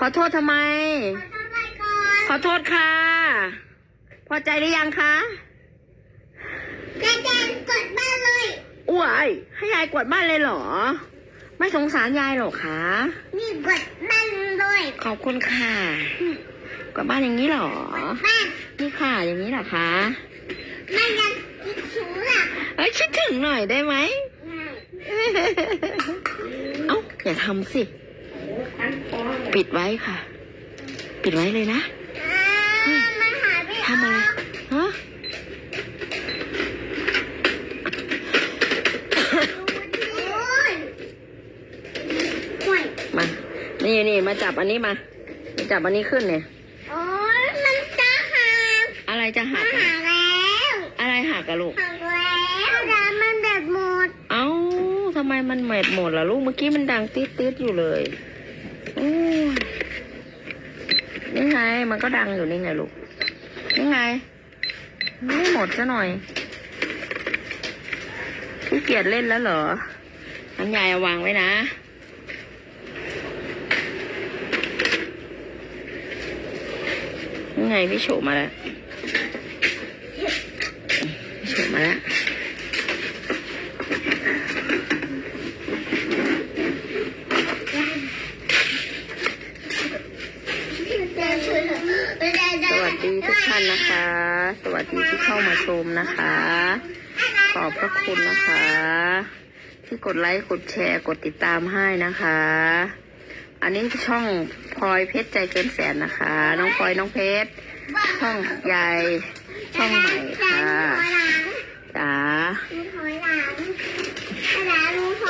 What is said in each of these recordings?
ขอโทษทำไมขอทำไมก่อนขอโทษค่ะ พอใจหรือยังคะแดงแดงกดบ้านเลยอ้วยให้ยายกวาดบ้านเลยเหรอ ไม่สงสารยายหรอคะ นี่กดบ้านเลยขอบคุณค่ะกวาดบ้านอย่างนี้เหรอ บ้านนี่ค่ะ อย่างนี้เหรอคะไม่ยังคิดถึงหลักเอ้ยคิดถึงหน่อยได้ไหม เอ้าอย่าทำสิ ปิดไว้ค่ะ ปิดไว้เลยนะอ่ามันหายไปทำอะไรฮะโอ้ยโอ้ยมา นี่นี่มาจับอันนี้มา มาจับอันนี้ขึ้นเนี่ยโอ้ยมันจะหักอะไรจะหัมักนอะหักแล้วอะไรหักอะลูกหักแล้วแต่มันแบบหมด เอ้าทำไมมันเหม็ดหมดล่ะลูกเมื่อกี้มันดังติดติดๆอยู่เลยอู้ นี่ไง มันก็ดังอยู่นี่ไงลูก นี่ไง ไม่หมดซะหน่อยพี่เกียจเล่นแล้วเหรอน้ำยายเอาวางไว้นะนี่ไงพี่โฉมมาแล้วพี่โฉมาแล้ว สวัสดีทุกท่านนะคะ สวัสดีที่เข้ามาชมนะคะ ขอบพระคุณนะคะ ที่กดไลค์กดแชร์กดติดตามให้นะคะ อันนี้ช่องพลอยเพชรใจเกินแสนนะคะ น้องพลอยน้องเพชรช่องยายช่องใหม่ค่ะจ๋า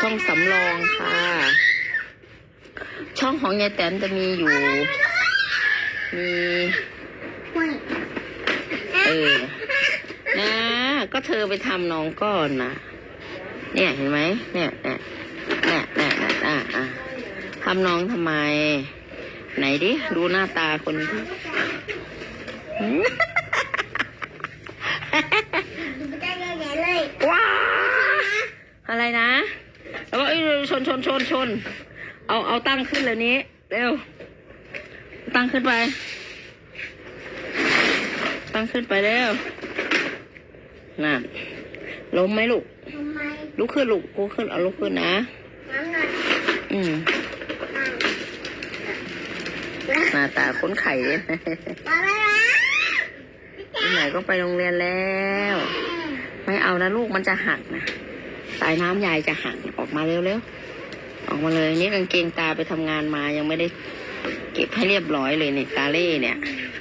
ช่องสำรองค่ะ ช่องของยายแตนจะมีอยู่มี เออ นะ ก็เธอไปทำน้องก่อนนะเนี่ยเห็นไหมเนี่ยเนี่ยเนี่ยเนี่ยเนี่ยอะอะทำน้องทำไม ไหนดิดูหน้าตาคนที่หืมว้าอะไรนะแล้วก็เอ้ยชนชนชนชน เอาเอาตั้งขึ้นเลยนี้ เร็ว ตั้งขึ้นไป ตั้งขึ้นไปเร็วนั่นล้มไหมลูกลุกขึ้นลูกลุกขึ้นเอาลุกขึ้นนะอืมหน้าตาค้นไข่เลยที่ไหนก็ไปโรงเรียนแล้ว ไม่เอานะลูกมันจะหักนะสายน้ำยายจะหักออกมาเร็วๆออกมาเลยนี่กางเกงตาไปทำงานมายังไม่ได้เก็บให้เรียบร้อยเลยเนี่ยตาเล่เนี่ยอืม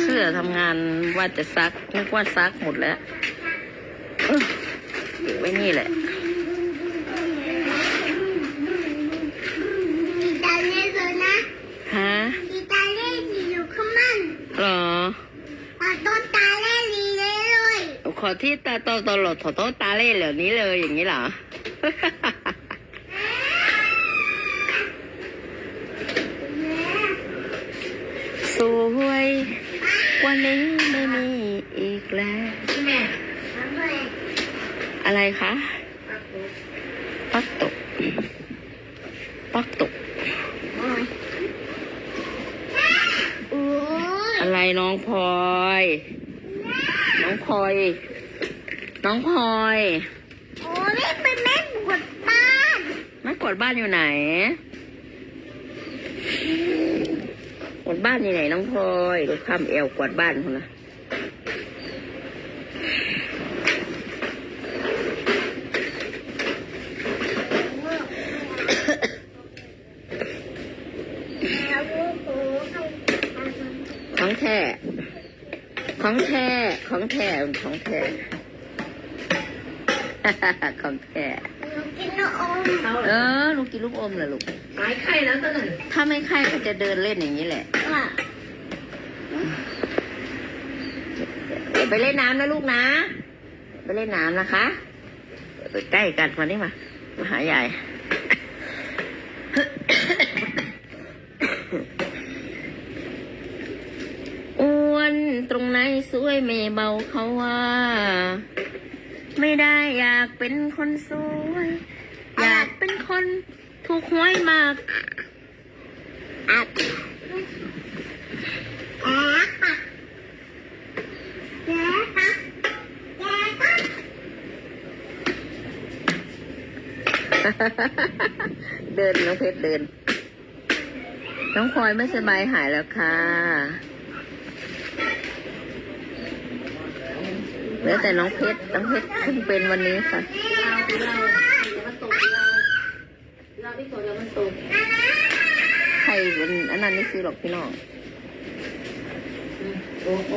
เสื้อทำงานว่าจะซักนึกว่าซักหมดแล้วเอ้อเก็บไว้นี่แหละฮะเหรอขอที่ตาโตโตหลดถอโตตาเล่เหล่านี้เลยอย่างนี้เหรอ สวยกวันนี้ไม่มีอีกแล้ว อะไรคะปักตกปักตก อะไรน้องพลอย น้องพลอย น้องพลอยโอ้นี่เป็นแม่ปวดบ้านแม่กวาดบ้านอยู่ไหน กวาดบ้านอยู่ไหนน้องพลอยดูข้ามเอวกวาดบ้านคนนะของแท้ของแท้ของแท้ของแท้ของแท้กินลูกอมเออลู กกินลูกอมเหรอลูก หายไข้แล้วตอนนั้นถ้าไม่ไข้ก็จะเดินเล่นอย่างนี้แหละว่ะเดี๋ยวไปเล่นน้ำนะลูกนะ ไปเล่นน้ำนะคะเดี๋ยวไปใกล้กันมานี่มา มาหายายอ้วนตรงไหนสวยไม่เบาเขาว่า ไม่ได้อยากเป็นคนสวย อยากเป็นคน ถูกหวยมากอัดแอ๊ะปักแอ๊ะปักแอ๊ะปักเดินน้องเพชรเดิน น้องพลอยไม่สบายหายแล้วค่ะเหลือแต่น้องเพชร น้องเพชรเพิ่งเป็นวันนี้ค่ะ เราที่ตกเดี๋ยวมันตกใครเป็นอันนั้นไม่ซื้อหรอกพี่น้องโอ้โห